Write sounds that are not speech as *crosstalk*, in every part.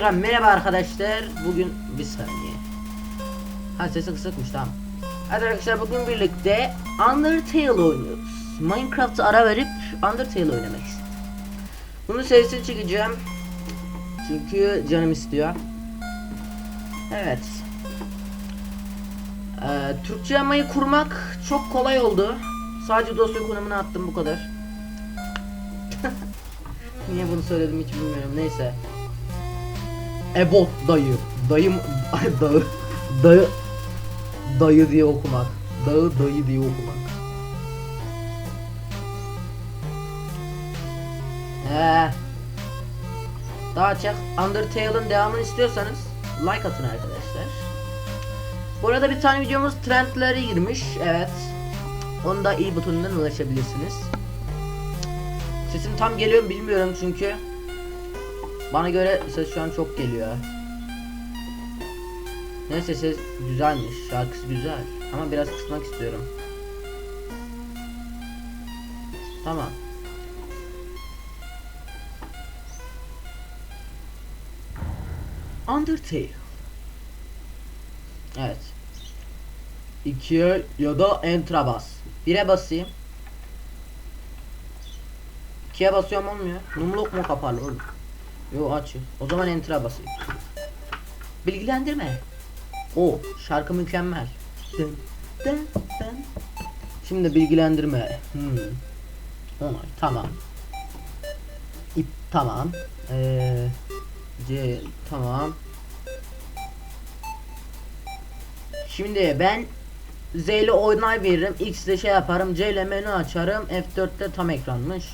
tekrar merhaba arkadaşlar. Bugün bir saniye. Ha sesi kısıkmış tamam. Hadi arkadaşlar bugün birlikte Undertale oynuyoruz. Minecraft'a ara verip Undertale oynamak istedim. Bunun sesini çekeceğim. Çünkü canım istiyor. Evet. Ee, Türkçe yamayı kurmak çok kolay oldu. Sadece dosya konumunu attım bu kadar. *laughs* Niye bunu söyledim hiç bilmiyorum. Neyse. Ebot dayı. Dayım ay dağı. Dayı diye okumak. Dağı dayı diye okumak. Ee, daha çok Undertale'ın devamını istiyorsanız like atın arkadaşlar. Bu arada bir tane videomuz trendlere girmiş. Evet. Onu da i butonundan ulaşabilirsiniz. Sesim tam geliyor bilmiyorum çünkü bana göre ses şu an çok geliyor. Neyse ses güzelmiş. Şarkısı güzel. Ama biraz kısmak istiyorum. Tamam. Undertale. Evet. 2'ye ya da enter'a bas. 1'e basayım. 2'ye basıyorum olmuyor. Numlok mu kapalı oğlum? Yo açık. O zaman enter'a basayım. Bilgilendirme. O şarkı mükemmel. Dın, dın, dın. Şimdi bilgilendirme. Hmm. Onay tamam. İp tamam. Ee, C tamam. Şimdi ben Z ile onay veririm. X ile şey yaparım. C ile menü açarım. F4'te tam ekranmış.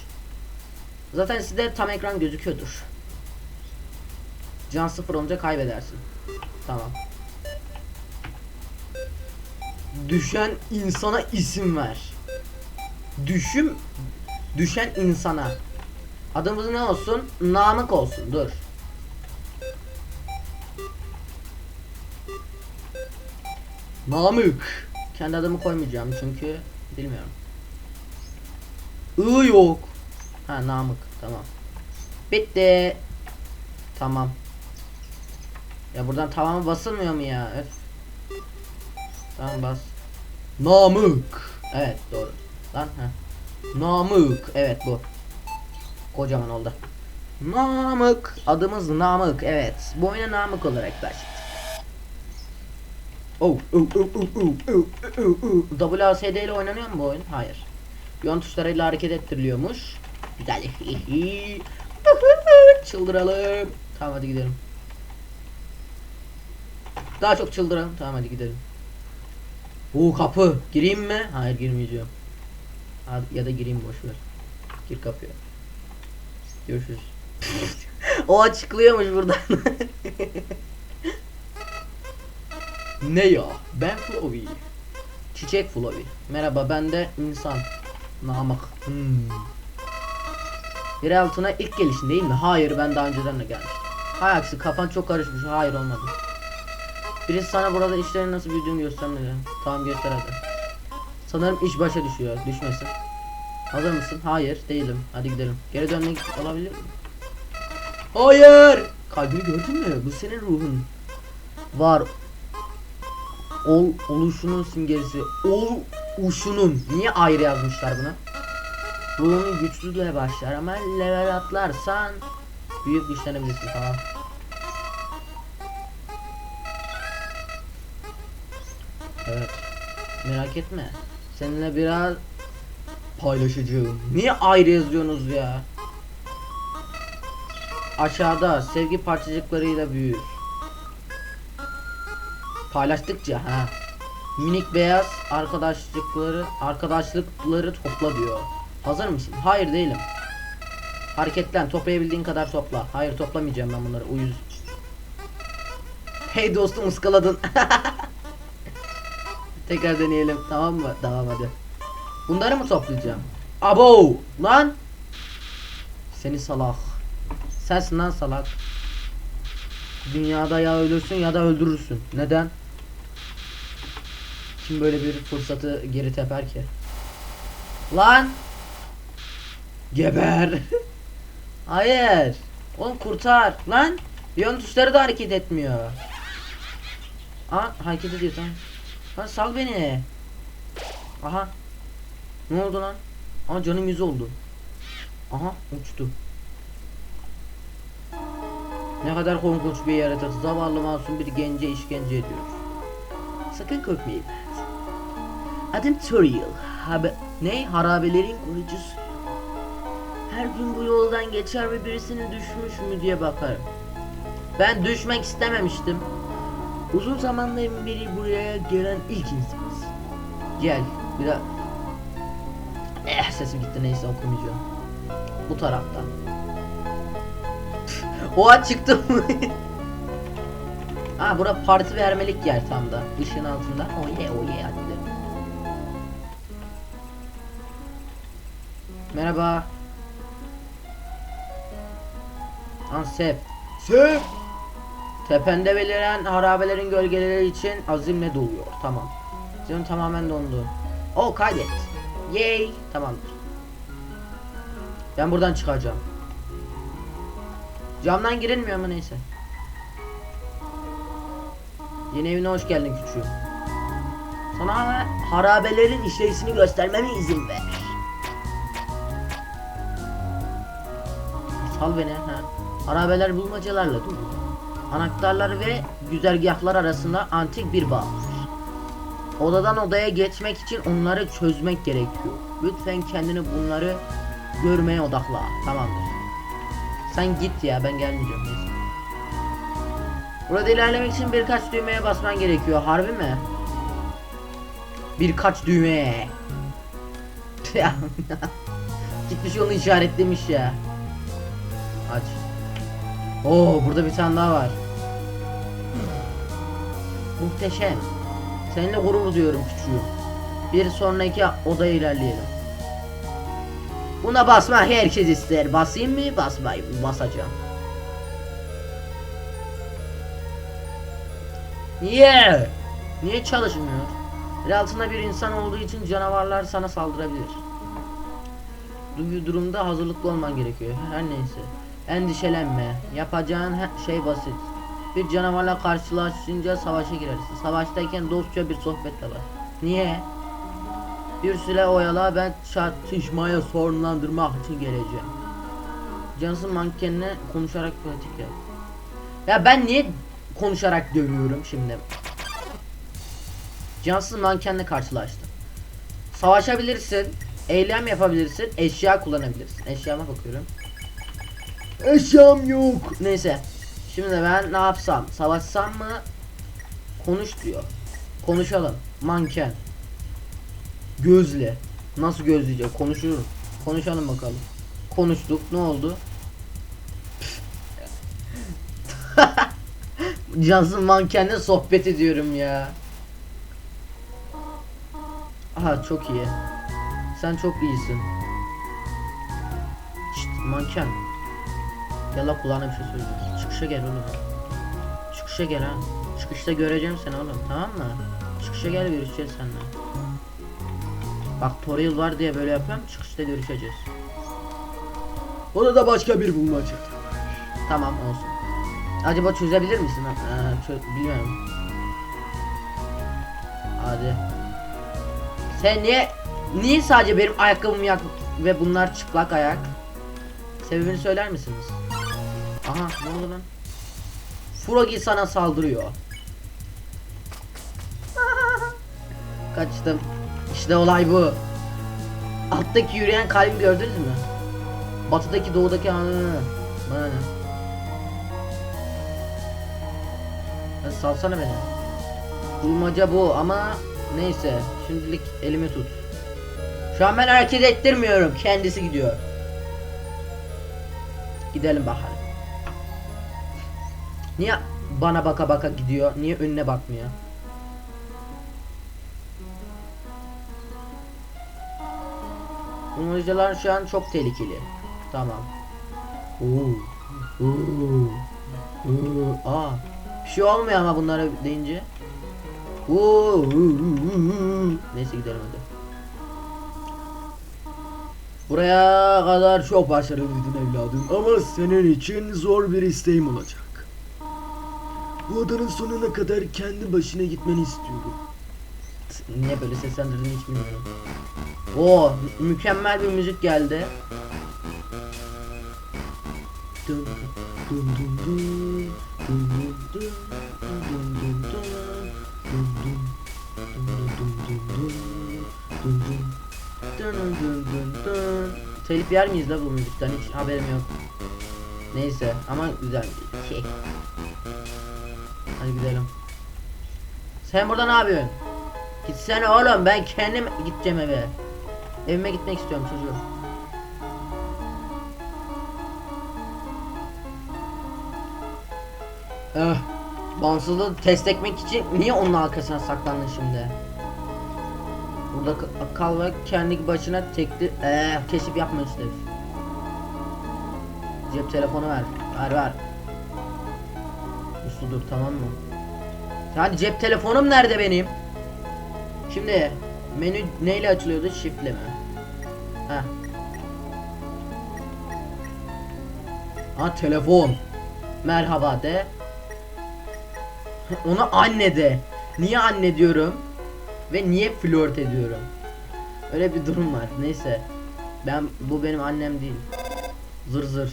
Zaten sizde tam ekran gözüküyordur. Can sıfır olunca kaybedersin. Tamam. Düşen insana isim ver. Düşüm düşen insana. Adımız ne olsun? Namık olsun. Dur. Namık. Kendi adımı koymayacağım çünkü bilmiyorum. I yok. Ha Namık. Tamam. Bitti. Tamam. Ya buradan tamam basılmıyor mu ya? Öf. Tamam bas. Namık. Evet doğru. Lan ha. Namık. Evet bu. Kocaman oldu. Namık. Adımız Namık. Evet. Bu oyuna Namık olarak başladık. Oh, oh, oh, oh, oh, oh, oh, oh. WASD ile oynanıyor mu bu oyun? Hayır. Yön tuşlarıyla hareket ettiriliyormuş. Güzel. *laughs* Çıldıralım. Tamam hadi gidelim. Daha çok çıldıralım. Tamam hadi gidelim. Oo kapı. Gireyim mi? Hayır girmeyeceğim. Ya da gireyim boş ver. Gir kapıya. Görüşürüz. *laughs* o açıklıyormuş buradan. *laughs* ne ya? Ben Flowy. Çiçek Flowy. Merhaba ben de insan. Namık. Hmm. Yer altına ilk gelişin değil mi? Hayır ben daha önceden de gelmiştim. Hay aksi kafan çok karışmış. Hayır olmadı. Birisi sana burada işlerin nasıl büyüdüğünü göstermedi. Tamam göster hadi. Sanırım iş başa düşüyor. Düşmesin. Hazır mısın? Hayır değilim. Hadi gidelim. Geri dönmek olabilir mi? Hayır! Kalbini gördün mü? Bu senin ruhun. Var. Ol oluşunun simgesi. Ol uşunun. Niye ayrı yazmışlar buna? Ruhun güçsüzle başlar ama level atlarsan büyük güçlenebilirsin falan. Evet. Merak etme. Seninle biraz paylaşacağım. Niye ayrı yazıyorsunuz ya? Aşağıda sevgi parçacıklarıyla büyür. Paylaştıkça ha. Minik beyaz arkadaşlıkları arkadaşlıkları topla diyor. Hazır mısın? Hayır değilim. Hareketlen toplayabildiğin kadar topla. Hayır toplamayacağım ben bunları uyuz. Hey dostum ıskaladın. *laughs* Tekrar deneyelim tamam mı? Tamam hadi. Bunları mı toplayacağım? Abo lan. Seni salak. Sensin lan salak. Dünyada ya ölürsün ya da öldürürsün. Neden? Kim böyle bir fırsatı geri teper ki? Lan! Geber! *laughs* Hayır! Oğlum kurtar! Lan! Yön tuşları da hareket etmiyor. Aa hareket ediyor tamam. Lan sal beni. Aha. Ne oldu lan? Aa canım yüz oldu. Aha uçtu. Ne kadar korkunç bir yaratık. Zavallı masum bir gence işkence ediyor. Sakın korkmayın. Adım Toriel. Habe ne? Harabelerin koruyucusu. Her gün bu yoldan geçer ve birisinin düşmüş mü diye bakarım. Ben düşmek istememiştim. Uzun zamandan beri buraya gelen ilk insanız. Gel. Bir daha... Eh sesim gitti neyse okumayacağım. Bu taraftan. *laughs* Oha çıktım. *laughs* ha bura parti vermelik yer tam da. Işığın altında. Oh yeah oh yeah hadi. Merhaba. Ansep. Sev. Tepende beliren harabelerin gölgeleri için azimle doluyor. Tamam. Canım tamamen dondu. O kaydet. Yay. Tamamdır. Ben buradan çıkacağım. Camdan girilmiyor mu neyse. Yeni evine hoş geldin küçüğüm. Sana harabelerin işleyişini göstermeme izin ver. Sal beni ha. Harabeler bulmacalarla dolu. Anahtarlar ve güzergahlar arasında antik bir bağ var. Odadan odaya geçmek için onları çözmek gerekiyor. Lütfen kendini bunları görmeye odakla. Tamamdır. Sen git ya ben gelmeyeceğim. Burada ilerlemek için birkaç düğmeye basman gerekiyor. Harbi mi? Birkaç düğmeye. *laughs* Gitmiş onu işaretlemiş ya. Aç. Oo burada bir tane daha var. Muhteşem. Seninle gurur duyuyorum küçüğüm. Bir sonraki odaya ilerleyelim. Buna basma herkes ister. Basayım mı? Basmayayım. Basacağım. Niye? Niye çalışmıyor? Yer altında bir insan olduğu için canavarlar sana saldırabilir. Bu durumda hazırlıklı olman gerekiyor. Her neyse. Endişelenme. Yapacağın şey basit. Bir canavarla karşılaşınca savaşa girersin. Savaştayken dostça bir sohbet de var. Niye? Bir süre oyala ben çatışmaya sonlandırmak için geleceğim. Cansın mankenine konuşarak pratik yap. Ya ben niye konuşarak dövüyorum şimdi? Cansız mankenle karşılaştım. Savaşabilirsin, eylem yapabilirsin, eşya kullanabilirsin. Eşyama bakıyorum. Eşyam yok. Neyse. Şimdi ben ne yapsam? Savaşsam mı? Konuş diyor. Konuşalım. Manken. Gözle. Nasıl gözleyecek? Konuşurum. Konuşalım bakalım. Konuştuk. Ne oldu? *laughs* Cansın mankenle sohbet ediyorum ya. Aha çok iyi. Sen çok iyisin. Şşt manken. Gel la kulağına bir şey söyleyeceğim. Çıkışa gel oğlum. Çıkışa gel ha. Çıkışta göreceğim seni oğlum tamam mı? Çıkışa gel görüşeceğiz seninle. Bak Toril var diye böyle yapıyorum. Çıkışta görüşeceğiz. Odada başka bir bulmaca. Tamam olsun. Acaba çözebilir misin? Ee, çö- bilmiyorum. Hadi. Sen niye niye sadece benim ayakkabım yak ve bunlar çıplak ayak? Sebebini söyler misiniz? Aha ne oldu lan? Frogi sana saldırıyor. *laughs* Kaçtım. İşte olay bu. Alttaki yürüyen kalbi gördünüz mü? Batıdaki doğudaki anı. Bana ne? Ya salsana beni. Bulmaca bu ama neyse şimdilik elimi tut. Şu an ben hareket ettirmiyorum. Kendisi gidiyor. Gidelim bakalım. Niye bana baka baka gidiyor? Niye önüne bakmıyor? Bulmacalar şu an çok tehlikeli. Tamam. Oo. Oo. Oo. Aa. Bir şey olmuyor ama bunlara deyince. Oo. Neyse gidelim hadi. Buraya kadar çok başarılıydın evladım. Ama senin için zor bir isteğim olacak. Bu adanın sonuna kadar kendi başına gitmeni istiyorum. Niye böyle seslendirdiğini hiç bilmiyorum. Oo, mükemmel bir müzik geldi. Dum dum dum dum dum dum dum Telif yer miyiz la bu müzikten hiç haberim yok. Neyse ama güzel. Şey. Hadi gidelim. Sen burada ne yapıyorsun? Gitsene oğlum ben kendim gideceğim eve. Evime gitmek istiyorum çocuğum. Eh, bağımsızlığı test etmek için niye onun arkasına saklandın şimdi? Burada ka- kal ve kendi başına tekli eee keşif yapma işte. Cep telefonu ver. Ver ver. Uslu dur tamam mı? Hadi cep telefonum nerede benim? Şimdi menü neyle açılıyordu? Shift'le mi? Heh. Ha telefon. Merhaba de. *laughs* Ona anne de. Niye anne diyorum? Ve niye flört ediyorum? Öyle bir durum var. Neyse. Ben bu benim annem değil. Zır zır.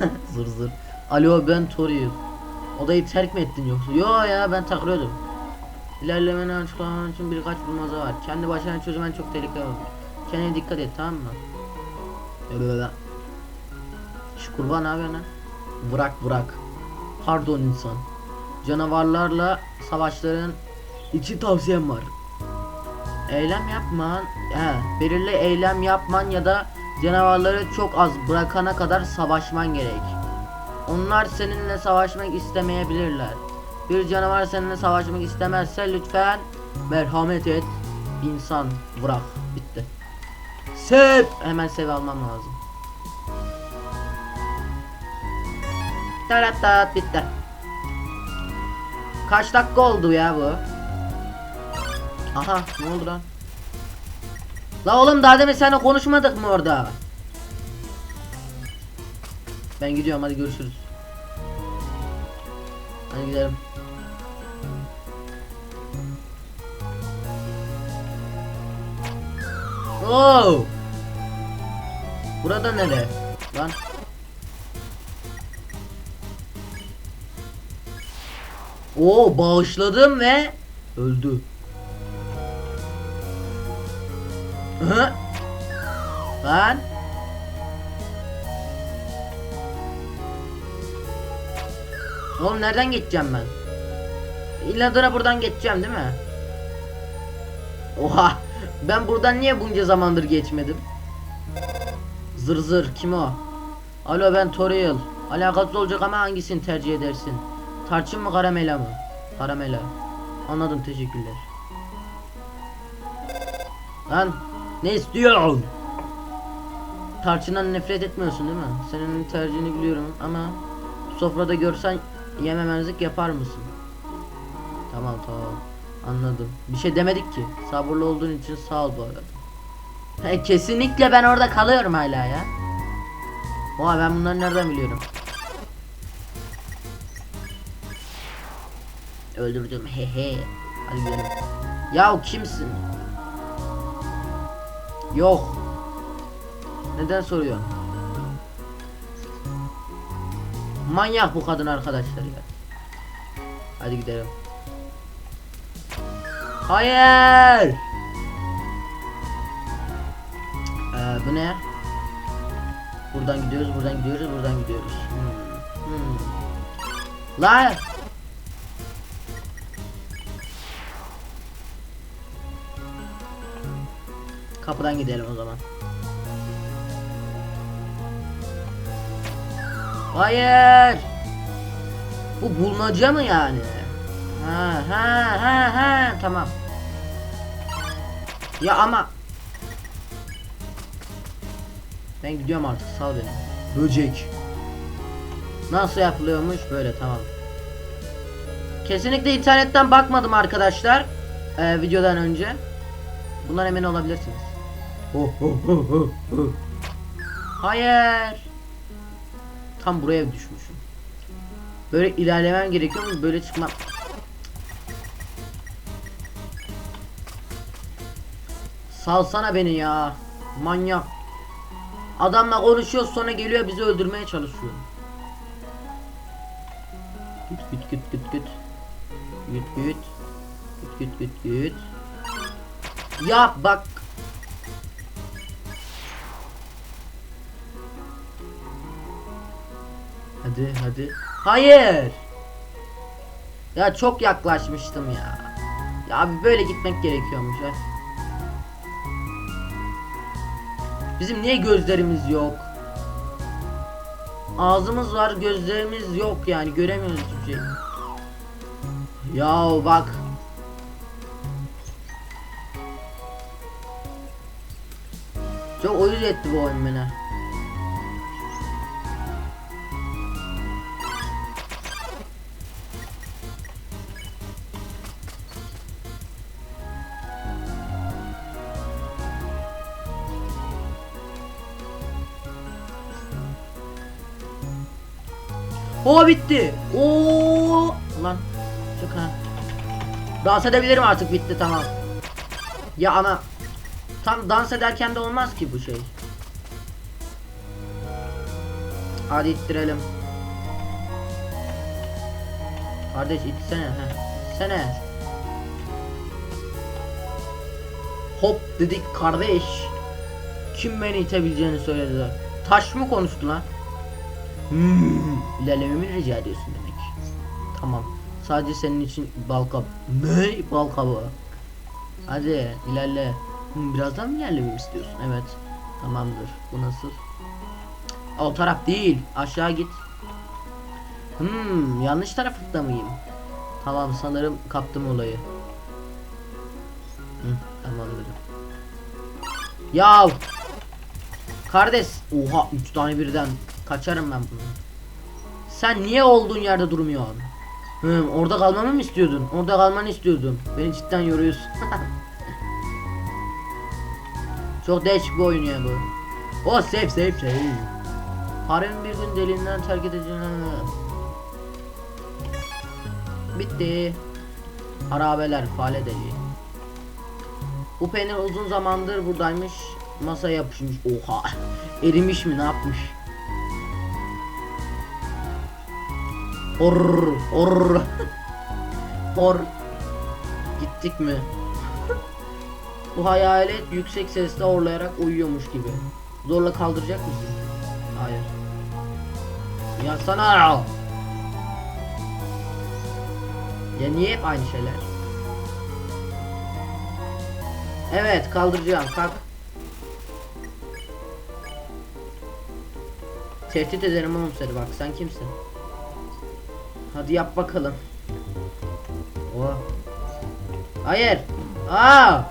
*laughs* zır zır. Alo ben Tori'yim. Odayı terk mi ettin yoksa? Yo ya ben takılıyordum. İlerlemeni açıklaman için birkaç bulmaza var. Kendi başına çözmen çok tehlikeli olur. Kendine dikkat et tamam mı? Böyle. Şu kurban abi ne? Bırak bırak. Pardon insan. Canavarlarla savaşların İki tavsiyem var. Eylem yapman, he, belirli eylem yapman ya da canavarları çok az bırakana kadar savaşman gerek. Onlar seninle savaşmak istemeyebilirler. Bir canavar seninle savaşmak istemezse lütfen merhamet et. İnsan bırak. Bitti. Sev. Hemen sev almam lazım. Taratat bitti. Kaç dakika oldu ya bu? Aha ne oldu lan? La oğlum daha demin seninle konuşmadık mı orada? Ben gidiyorum hadi görüşürüz. Hadi gidelim. Oo! Burada nere? Lan. Oo bağışladım ve öldü. Hı? Lan. Oğlum nereden geçeceğim ben? İlla da buradan geçeceğim değil mi? Oha! Ben buradan niye bunca zamandır geçmedim? Zır zır kim o? Alo ben Toriel. Alakasız olacak ama hangisini tercih edersin? Tarçın mı karamela mı? Karamela. Anladım teşekkürler. Lan ne istiyorsun? Tarçından nefret etmiyorsun değil mi? Senin tercihini biliyorum ama sofrada görsen yememezlik yapar mısın? Tamam tamam anladım. Bir şey demedik ki. Sabırlı olduğun için sağ ol bu arada. He, kesinlikle ben orada kalıyorum hala ya. Oha ben bunları nereden biliyorum? Öldürdüm he he. Hadi gidelim. Ya kimsin? Yok. Neden soruyorsun? Manyak bu kadın arkadaşlar ya. Hadi gidelim. Hayır. Ee, bu ne? Buradan gidiyoruz, buradan gidiyoruz, buradan gidiyoruz. Hmm. Hmm. La! Kapıdan gidelim o zaman. Hayır. Bu bulmaca mı yani? Ha ha ha ha tamam. Ya ama ben gidiyorum artık sal beni. Böcek. Nasıl yapılıyormuş böyle tamam. Kesinlikle internetten bakmadım arkadaşlar. Ee, videodan önce. Bundan emin olabilirsiniz. Hayır. Tam buraya düşmüşüm. Böyle ilerlemem gerekiyor mu? Böyle çıkmam. Salsana beni ya. Manyak. Adamla konuşuyor sonra geliyor bizi öldürmeye çalışıyor. Güt güt güt güt güt. Güt güt. Güt güt güt güt. Ya bak. Hadi hadi. Hayır. Ya çok yaklaşmıştım ya. Ya böyle gitmek gerekiyormuş ha. Bizim niye gözlerimiz yok? Ağzımız var, gözlerimiz yok yani göremiyoruz hiçbir şey. Ya bak. Çok uyuz etti bu oyun beni. O bitti. Oo lan. Şaka. Dans edebilirim artık bitti tamam. Ya ama tam dans ederken de olmaz ki bu şey. Hadi ittirelim. Kardeş itsene he. Sene. Hop dedik kardeş. Kim beni itebileceğini söylediler. Taş mı konuştu lan? Hmm, ilerlememi rica ediyorsun demek. Tamam. Sadece senin için bal kab... Ne? Bal kabağı. Hadi ilerle. Hmm, birazdan mı ilerlememi istiyorsun? Evet. Tamamdır. Bu nasıl? O taraf değil. Aşağı git. Hmm, yanlış tarafta mıyım? Tamam sanırım kaptım olayı. Hı, tamamdır. Yav. Kardeş. Oha 3 tane birden. Kaçarım ben bunu. Sen niye olduğun yerde durmuyorsun? Hı, orada kalmamı mı istiyordun? Orada kalmanı istiyordum. Beni cidden yoruyorsun. *laughs* Çok değişik bir oyun ya bu. O save save save. Harem bir gün deliğinden terk edeceğim. Bitti. Harabeler fale deliği. Bu peynir uzun zamandır buradaymış. Masaya yapışmış. Oha. Erimiş mi ne yapmış? Or or or Gittik mi? Bu hayalet yüksek sesle orlayarak uyuyormuş gibi. Zorla kaldıracak mısın? Hayır. Ya sana Ya niye hep aynı şeyler? Evet kaldıracağım kalk. Tehdit ederim oğlum seni bak sen kimsin? Hadi yap bakalım. Oh. Hayır. Aa!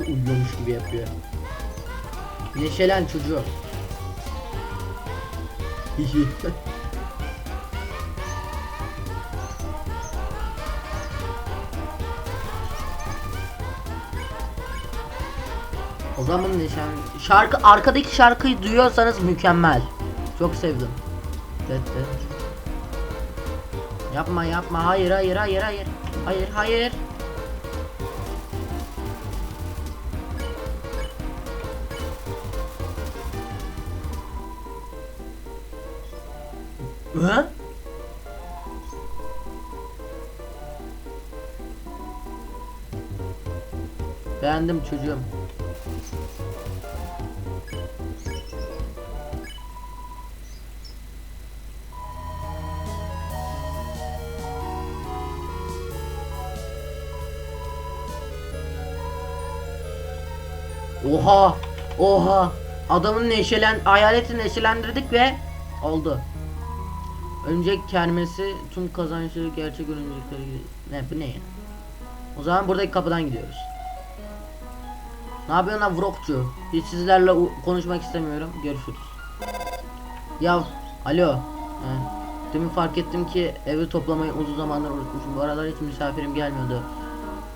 Uyuyormuş gibi yapıyor. Neşelen çocuğu. *laughs* O zaman neşen şarkı arkadaki şarkıyı duyuyorsanız mükemmel. Çok sevdim. Evet, evet. Yapma yapma hayır hayır hayır hayır. Hayır hayır. Hı? Beğendim çocuğum. Oha! Adamın neşelen, hayaleti neşelendirdik ve oldu. Önce kermesi tüm kazançları gerçek örümcekleri ne bu ne? O zaman buradaki kapıdan gidiyoruz. Ne yapıyorsun lan vlogcu? Hiç sizlerle konuşmak istemiyorum. Görüşürüz. Ya alo. He. Demin fark ettim ki evi toplamayı uzun zamandır unutmuşum. Bu aralar hiç misafirim gelmiyordu.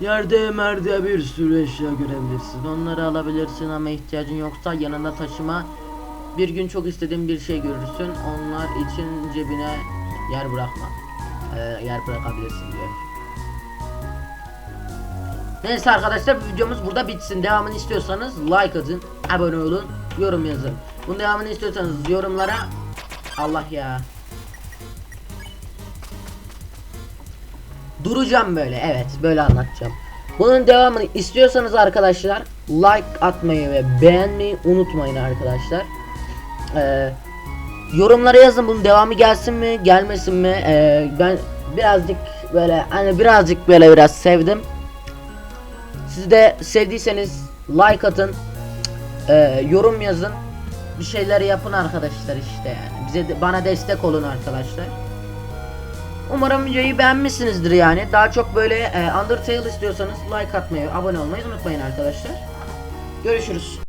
Yerde merde bir sürü eşya görebilirsin. Onları alabilirsin ama ihtiyacın yoksa yanında taşıma Bir gün çok istediğin bir şey görürsün. Onlar için cebine yer bırakma. Ee, yer bırakabilirsin diyor. Neyse arkadaşlar videomuz burada bitsin. Devamını istiyorsanız like atın, abone olun, yorum yazın. Bunun devamını istiyorsanız yorumlara Allah ya. Duracağım böyle evet böyle anlatacağım. Bunun devamını istiyorsanız arkadaşlar like atmayı ve beğenmeyi unutmayın arkadaşlar. Ee, yorumlara yazın bunun devamı gelsin mi gelmesin mi Ee, ben birazcık böyle hani birazcık böyle biraz sevdim. Siz de sevdiyseniz like atın, ee, yorum yazın, bir şeyler yapın arkadaşlar işte yani. Bize bana destek olun arkadaşlar. Umarım videoyu beğenmişsinizdir yani. Daha çok böyle e, Undertale istiyorsanız like atmayı, abone olmayı unutmayın arkadaşlar. Görüşürüz.